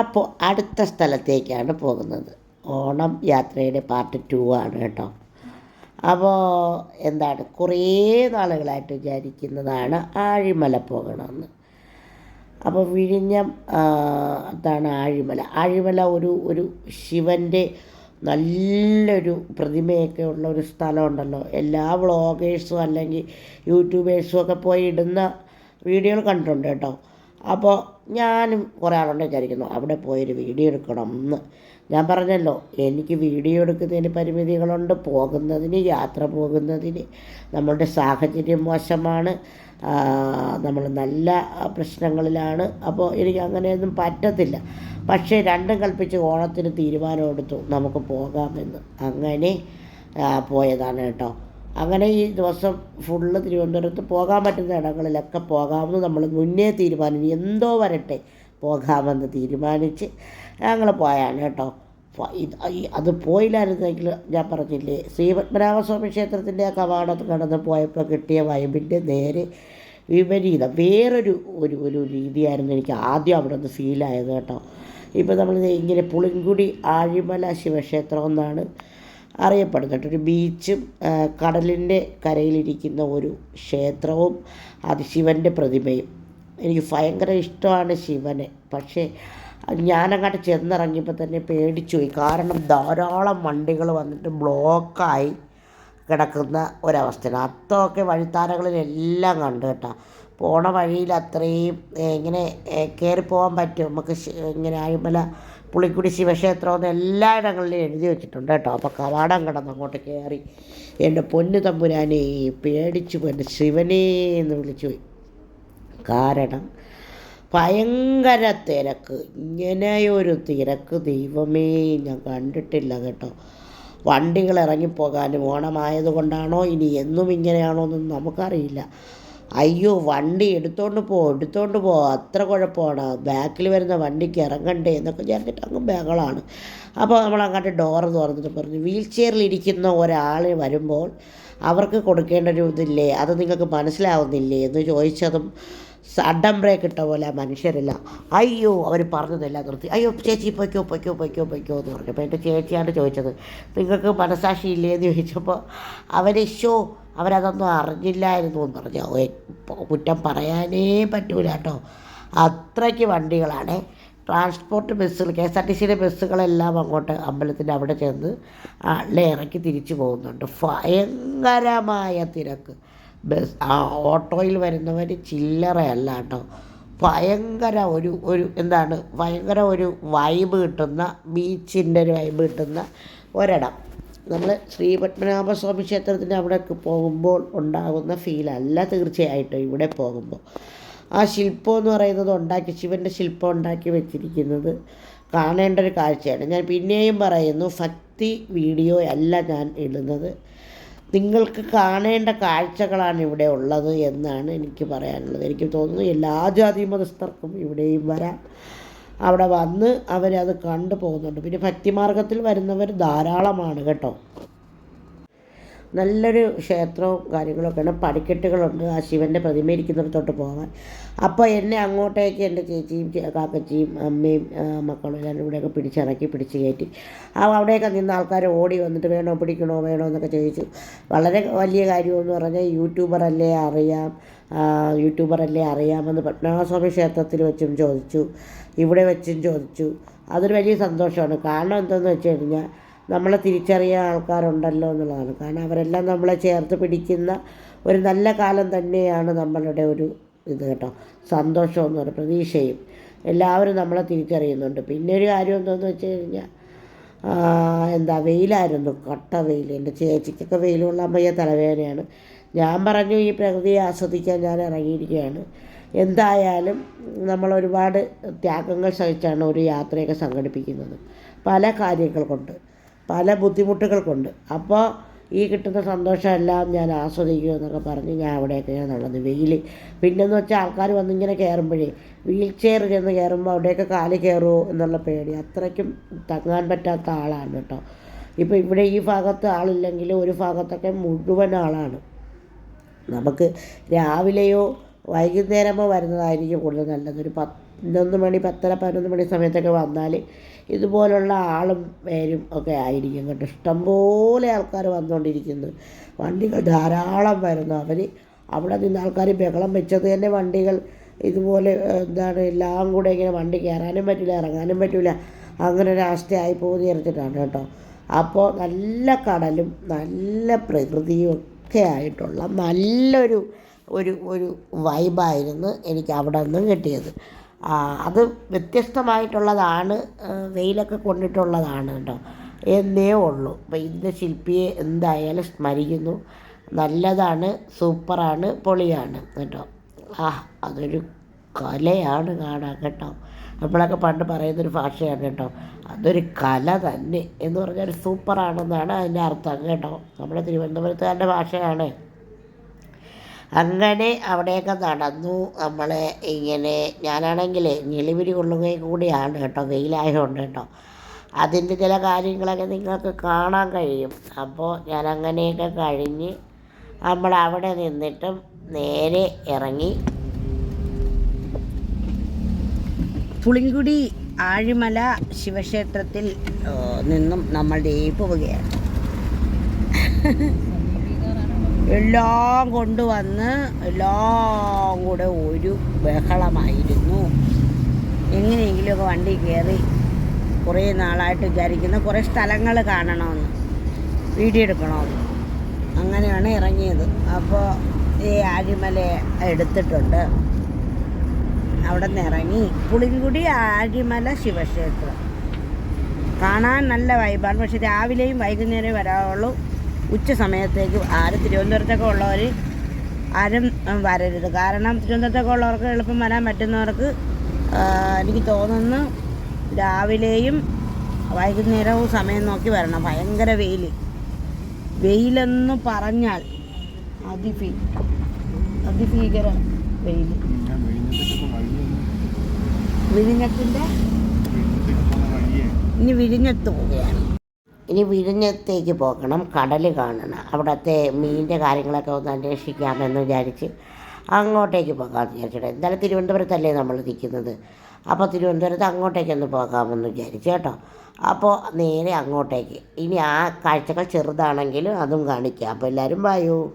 അപ്പോൾ അടുത്ത സ്ഥലത്തേക്കാണ് പോകുന്നത്. ഓണം യാത്രയുടെ പാർട്ട് ടു ആണ് കേട്ടോ. അപ്പോൾ എന്താണ്? കുറേ നാളുകളായിട്ട് വിചാരിക്കുന്നതാണ് ആഴിമല പോകണമെന്ന്. അപ്പോൾ വിഴിഞ്ഞം അതാണ് ആഴിമല. ആഴിമല ഒരു ഒരു ശിവന്റെ നല്ലൊരു പ്രതിമയൊക്കെ ഉള്ള ഒരു സ്ഥലമുണ്ടല്ലോ. എല്ലാ വ്ളോഗേഴ്സും അല്ലെങ്കിൽ യൂട്യൂബേഴ്സും ഒക്കെ പോയി ഇടുന്ന വീഡിയോകൾ കണ്ടിട്ടുണ്ട് കേട്ടോ. അപ്പോൾ ഞാനും കുറേ ആളുണ്ട് വിചാരിക്കുന്നു അവിടെ പോയൊരു വീഡിയോ എടുക്കണം എന്ന്. ഞാൻ പറഞ്ഞല്ലോ എനിക്ക് വീഡിയോ എടുക്കുന്നതിന് പരിമിതികളുണ്ട് പോകുന്നതിന് യാത്ര പോകുന്നതിന്. നമ്മളുടെ സാഹചര്യം മോശമാണ് നമ്മൾ നല്ല പ്രശ്നങ്ങളിലാണ്. അപ്പോൾ എനിക്ക് അങ്ങനെയൊന്നും പറ്റത്തില്ല. പക്ഷേ രണ്ടും കൽപ്പിച്ച് ഓണത്തിന് തീരുമാനമെടുത്തു നമുക്ക് പോകാമെന്ന്. അങ്ങനെ പോയതാണ് കേട്ടോ. അങ്ങനെ ഈ ദിവസം ഫുള്ള് തിരുവനന്തപുരത്ത് പോകാൻ പറ്റുന്ന ഇടങ്ങളിലൊക്കെ പോകാമെന്ന് നമ്മൾ മുന്നേ തീരുമാനിച്ചു. എന്തോ വരട്ടെ പോകാമെന്ന് തീരുമാനിച്ച് ഞങ്ങൾ പോയാണ് കേട്ടോ. അത് പോയില്ലായിരുന്നെങ്കിൽ ഞാൻ പറഞ്ഞില്ലേ ശ്രീപത്മനാഭസ്വാമി ക്ഷേത്രത്തിന്റെ ആ കവാടത്ത് കടന്ന് പോയപ്പോൾ കിട്ടിയ വൈബിന്റെ നേരെ വിപരീതം. വേറൊരു ഒരു ഒരു രീതിയായിരുന്നു എനിക്ക് ആദ്യം അവിടെ നിന്ന് ഫീലായത് കേട്ടോ. ഇപ്പോൾ നമ്മൾ ഇങ്ങനെ പുളിങ്കുടി ആഴിമല ശിവക്ഷേത്രം എന്നാണ് അറിയപ്പെടുന്നത് ഒരു ബീച്ചും കടലിന്റെ കരയിലിരിക്കുന്ന ഒരു ക്ഷേത്രവും അത് ശിവന്റെ പ്രതിമയും. എനിക്ക് ഭയങ്കര ഇഷ്ടമാണ് ശിവനെ. പക്ഷേ ഞാനങ്ങോട്ട് ചെന്നിറങ്ങിയപ്പോൾ തന്നെ പേടിച്ചു പോയി കാരണം ധാരാളം വണ്ടികൾ വന്നിട്ട് ബ്ലോക്കായി കിടക്കുന്ന ഒരവസ്ഥയാണ്. അത്തമൊക്കെ വഴിത്താരകളിലെല്ലാം കണ്ടു കേട്ടോ. പോണ വഴിയിൽ അത്രയും ഇങ്ങനെ കയറി പോകാൻ പറ്റും. നമുക്ക് ഇങ്ങനെ ആഴിമല പുളിക്കുടി ശിവക്ഷേത്രം എന്ന് എല്ലായിടങ്ങളിലും എഴുതി വെച്ചിട്ടുണ്ട് കേട്ടോ. അപ്പോൾ കവാടം കിടന്ന് അങ്ങോട്ട് കയറി എന്റെ പൊന്നു തമ്പുരാനെ പേടിച്ചു പോയി. ശിവനേ എന്ന് വിളിച്ചു പോയി. കാരണം ഭയങ്കര തിരക്ക്. ഇങ്ങനെയൊരു തിരക്ക് ദൈവമേ ഞാൻ കണ്ടിട്ടില്ല കേട്ടോ. വണ്ടികൾ ഇറങ്ങിപ്പോകാനും ഓണമായത് കൊണ്ടാണോ ഇനി എന്നും ഇങ്ങനെയാണോ എന്നൊന്നും നമുക്കറിയില്ല. അയ്യോ വണ്ടി എടുത്തോണ്ട് പോ എടുത്തോണ്ട് പോ അത്ര കുഴപ്പമാണ്. ബാക്കിൽ വരുന്ന വണ്ടിക്ക് ഇറങ്ങണ്ടേ എന്നൊക്കെ വിചാരിച്ചിട്ട് അങ്ങ് ബഹളമാണ് അപ്പോൾ നമ്മൾ അങ്ങോട്ട് ഡോറ് തുറന്നിട്ട് പറഞ്ഞു വീൽ ചെയറിൽ ഇരിക്കുന്ന ഒരാൾ വരുമ്പോൾ അവർക്ക് കൊടുക്കേണ്ട ഒരു ഇതില്ലേ? അത് നിങ്ങൾക്ക് മനസ്സിലാവുന്നില്ലേ? എന്ന് ചോദിച്ചതും സഡൻ ബ്രേക്ക് ഇട്ട പോലെ മനുഷ്യരില്ല. അയ്യോ അവർ പറഞ്ഞതെല്ലാം നിർത്തി. അയ്യോ ചേച്ചി പൊയ്ക്കോ പൊയ്ക്കോ പൊയ്ക്കോ പൊയ്ക്കോ എന്ന് പറഞ്ഞു. അപ്പോൾ എന്റെ ചേച്ചിയാണ് ചോദിച്ചത് നിങ്ങൾക്ക് മനസാക്ഷി ഇല്ലേ? എന്ന് ചോദിച്ചപ്പോൾ അവരിശോ അവരതൊന്നും അറിഞ്ഞില്ലായിരുന്നു എന്ന് പറഞ്ഞു. കുറ്റം പറയാനേ പറ്റൂല കേട്ടോ. അത്രയ്ക്ക് വണ്ടികളാണ്. ട്രാൻസ്പോർട്ട് ബസ്സുകൾ കെ എസ് ആർ ടി സിയുടെ ബസ്സുകളെല്ലാം അങ്ങോട്ട് അമ്പലത്തിന്റെ അവിടെ ചെന്ന് ആളെ ഇറക്കി തിരിച്ചു പോകുന്നുണ്ട്. ഭയങ്കരമായ തിരക്ക്. ബസ് ആ ഓട്ടോയിൽ വരുന്നവർ ചില്ലറയല്ല കേട്ടോ. ഭയങ്കര ഒരു ഒരു എന്താണ് ഭയങ്കര ഒരു വൈബ് കിട്ടുന്ന ബീച്ചിന്റെ ഒരു വൈബ് കിട്ടുന്ന ഒരിടം. നമ്മൾ ശ്രീ പത്മനാഭസ്വാമി ക്ഷേത്രത്തിന്റെ അവിടേക്ക് പോകുമ്പോൾ ഉണ്ടാകുന്ന ഫീലല്ല തീർച്ചയായിട്ടും ഇവിടെ പോകുമ്പോൾ. ആ ശില്പം എന്ന് പറയുന്നത് ഉണ്ടാക്കി ശിവന്റെ ശില്പം ഉണ്ടാക്കി വെച്ചിരിക്കുന്നത് കാണേണ്ട ഒരു കാഴ്ചയാണ്. ഞാൻ പിന്നെയും പറയുന്നു ഭക്തി വീഡിയോ അല്ല ഞാൻ ഇടുന്നത്. നിങ്ങൾക്ക് കാണേണ്ട കാഴ്ചകളാണ് ഇവിടെ ഉള്ളത് എന്നാണ് എനിക്ക് പറയാനുള്ളത്. എനിക്ക് തോന്നുന്നു എല്ലാ ജാതി മതസ്ഥർക്കും ഇവിടെയും വരാം. അവിടെ വന്ന് അവരത് കണ്ടു പോകുന്നുണ്ട് പിന്നെ ഭക്തിമാർഗത്തിൽ വരുന്നവർ ധാരാളമാണ് കേട്ടോ. നല്ലൊരു ക്ഷേത്രവും കാര്യങ്ങളൊക്കെയാണ്. പടിക്കെട്ടുകളുണ്ട്. ആ ശിവന്റെ പ്രതിമ ഇരിക്കുന്നിടത്തോട്ട് പോകാൻ. അപ്പോൾ എന്നെ അങ്ങോട്ടേക്ക് എന്റെ ചേച്ചിയും കാക്കച്ചിയും അമ്മയും മക്കളും എല്ലാവരും കൂടെയൊക്കെ പിടിച്ചിറക്കി പിടിച്ച് കയറ്റി. ആ അവിടെയൊക്കെ നിന്ന് ആൾക്കാർ ഓടി വന്നിട്ട് വേണോ പിടിക്കണോ വേണോ എന്നൊക്കെ ചോദിച്ചു. വളരെ വലിയ കാര്യമെന്ന് പറഞ്ഞാൽ യൂട്യൂബറല്ലേ അറിയാം യൂട്യൂബറല്ലേ അറിയാമെന്ന് പത്മനാഭസ്വാമി ക്ഷേത്രത്തിൽ വെച്ചും ചോദിച്ചു. ഇവിടെ വെച്ചും ചോദിച്ചു. അതൊരു വലിയ സന്തോഷമാണ്. കാരണം എന്താണെന്ന് വെച്ച് കഴിഞ്ഞാൽ നമ്മളെ തിരിച്ചറിയാൻ ആൾക്കാരുണ്ടല്ലോ എന്നുള്ളതാണ്. കാരണം അവരെല്ലാം നമ്മളെ ചേർത്ത് പിടിക്കുന്ന ഒരു നല്ല കാലം തന്നെയാണ് നമ്മളുടെ ഒരു ഇത് കേട്ടോ. സന്തോഷം എന്ന് പറയുന്നത് പ്രതീക്ഷയും എല്ലാവരും നമ്മളെ തിരിച്ചറിയുന്നുണ്ട്. പിന്നെ ഒരു കാര്യം എന്താണെന്ന് വെച്ച് കഴിഞ്ഞാൽ എന്താ വെയിലായിരുന്നു. കട്ട വെയിൽ. എന്റെ ചേച്ചിക്കൊക്കെ വെയിലുള്ള വയ്യ തലവേദനയാണ്. ഞാൻ പറഞ്ഞു ഈ പ്രകൃതിയെ ആസ്വദിക്കാൻ ഞാൻ ഇറങ്ങിയിരിക്കുകയാണ്. എന്തായാലും നമ്മൾ ഒരുപാട് ത്യാഗങ്ങൾ സഹിച്ചാണ് ഒരു യാത്രയൊക്കെ സംഘടിപ്പിക്കുന്നത്. പല കാര്യങ്ങൾ കൊണ്ട്. പല ബുദ്ധിമുട്ടുകൾ കൊണ്ട് അപ്പോൾ ഈ കിട്ടുന്ന സന്തോഷമെല്ലാം ഞാൻ ആസ്വദിക്കുക എന്നൊക്കെ പറഞ്ഞ് ഞാൻ അവിടെയൊക്കെ ഞാൻ നടന്നു. വെയിൽ പിന്നെന്ന് വെച്ചാൽ ആൾക്കാർ വന്നിങ്ങനെ കയറുമ്പോഴേ വീൽ ചെയർ ചെന്ന് കയറുമ്പോൾ അവിടെയൊക്കെ കാൽ കയറുമോ എന്നുള്ള പേടി. അത്രയ്ക്കും തങ്ങാൻ പറ്റാത്ത ആളാണ് കേട്ടോ. ഇപ്പോൾ ഇവിടെ ഈ ഭാഗത്ത് ആളില്ലെങ്കിൽ ഒരു ഭാഗത്തൊക്കെ മുഴുവൻ ആളാണ്. നമുക്ക് രാവിലെയോ വൈകുന്നേരമോ വരുന്നതായിരിക്കും കൂടുതൽ നല്ലത്. ഒരു പത്ത് പതിനൊന്ന് മണി പത്തര പതിനൊന്ന് മണി സമയത്തൊക്കെ വന്നാൽ ഇതുപോലുള്ള ആളും പേരും ഒക്കെ ആയിരിക്കും കേട്ടോ. ഇഷ്ടംപോലെ ആൾക്കാർ വന്നുകൊണ്ടിരിക്കുന്നു വണ്ടികൾ ധാരാളം വരുന്നു. അവർ അവിടെ നിന്ന് ആൾക്കാർ ബഹളം വെച്ചത് തന്നെ വണ്ടികൾ ഇതുപോലെ എന്താണ് എല്ലാം കൂടെ ഇങ്ങനെ വണ്ടി കയറാനും പറ്റില്ല ഇറങ്ങാനും പറ്റില്ല അങ്ങനെ ഒരു അവസ്ഥയായി പോകുന്ന വിചാരിച്ചിട്ടാണ് കേട്ടോ. അപ്പോൾ നല്ല കടലും നല്ല പ്രകൃതിയും ഒക്കെ ആയിട്ടുള്ള നല്ലൊരു ഒരു ഒരു വൈബായിരുന്നു എനിക്ക് അവിടെ നിന്ന് കിട്ടിയത്. അത് വ്യത്യസ്തമായിട്ടുള്ളതാണ് വെയിലൊക്കെ കൊണ്ടിട്ടുള്ളതാണ് കേട്ടോ. എന്നേ ഉള്ളൂ. അപ്പോൾ ഇതിന്റെ ശില്പിയെ എന്തായാലും സ്മരിക്കുന്നു. നല്ലതാണ് സൂപ്പറാണ് പൊളിയാണ് കേട്ടോ. ആ അതൊരു കലയാണ് കാണാൻ കേട്ടോ. നമ്മളൊക്കെ പണ്ട് പറയുന്നൊരു ഭാഷയാണ് കേട്ടോ. അതൊരു കല തന്നെ എന്ന് പറഞ്ഞാൽ സൂപ്പറാണെന്നാണ് അതിന്റെ അർത്ഥം കേട്ടോ. നമ്മുടെ തിരുവനന്തപുരത്തുകാരുടെ ഭാഷയാണ്. അങ്ങനെ അവിടെയൊക്കെ നടന്നു. നമ്മൾ ഇങ്ങനെ ഞാനാണെങ്കിൽ ഞെളിപിരി കൊള്ളുകയും കൂടിയാണ് കേട്ടോ. വെയിലായതുകൊണ്ട് കേട്ടോ. അതിന്റെ ചില കാര്യങ്ങളൊക്കെ നിങ്ങൾക്ക് കാണാൻ കഴിയും. അപ്പോൾ ഞാൻ അങ്ങനെയൊക്കെ കഴിഞ്ഞ് നമ്മൾ അവിടെ നിന്നിട്ടും നേരെ ഇറങ്ങി. പുളിങ്കുടി ആഴിമല ശിവക്ഷേത്രത്തിൽ നിന്നും നമ്മൾ ദേ പോവുകയാണ് എല്ലാം കൊണ്ടുവന്ന് എല്ലാം കൂടെ ഒരു ബഹളമായിരുന്നു. എങ്ങനെയെങ്കിലുമൊക്കെ വണ്ടി കയറി കുറേ നാളായിട്ട് വിചാരിക്കുന്ന. കുറേ സ്ഥലങ്ങൾ കാണണമെന്ന്. വീഡിയോ എടുക്കണമെന്ന്. അങ്ങനെയാണ് ഇറങ്ങിയത്. അപ്പോൾ ഈ ആഴിമല എടുത്തിട്ടുണ്ട്. അവിടെ നിന്ന് ഇറങ്ങി പുളിങ്കുടി ആഴിമല ശിവക്ഷേത്രം. കാണാൻ നല്ല വൈബാണ് പക്ഷെ രാവിലെയും വൈകുന്നേരവും വരാവുള്ളൂ. ഉച്ച സമയത്തേക്ക് ആരും തിരുവനന്തപുരത്തൊക്കെ ഉള്ളവർ ആരും വരരുത്. കാരണം തിരുവനന്തപുരത്തൊക്കെ ഉള്ളവർക്ക് എളുപ്പം വരാൻ പറ്റുന്നവർക്ക് എനിക്ക് തോന്നുന്നു രാവിലെയും വൈകുന്നേരവും സമയം നോക്കി വരണം. ഭയങ്കര വെയിൽ വെയിലെന്ന് പറഞ്ഞാൽ അതിഭീ അതിഭീകര വെയിൽ വിഴിഞ്ഞത്തിന്റെ ഇനി വിഴിഞ്ഞത്ത് പോവുകയാണ്. ഇനി വിഴിഞ്ഞത്തേക്ക് പോകണം കടൽ കാണണം. അവിടുത്തെ മീനിന്റെ കാര്യങ്ങളൊക്കെ ഒന്ന് അന്വേഷിക്കാമെന്ന് വിചാരിച്ച് അങ്ങോട്ടേക്ക് പോകാമെന്ന് വിചാരിച്ചിട്ട്. എന്തായാലും തിരുവനന്തപുരത്തല്ലേ നമ്മൾ നിൽക്കുന്നത്. അപ്പോൾ തിരുവനന്തപുരത്ത് അങ്ങോട്ടേക്കൊന്ന് പോകാമെന്ന് വിചാരിച്ചു കേട്ടോ. അപ്പോൾ നേരെ അങ്ങോട്ടേക്ക്. ഇനി ആ കാഴ്ചകൾ ചെറുതാണെങ്കിലും അതും കാണിക്കാം. അപ്പോൾ എല്ലാവരും വായൂ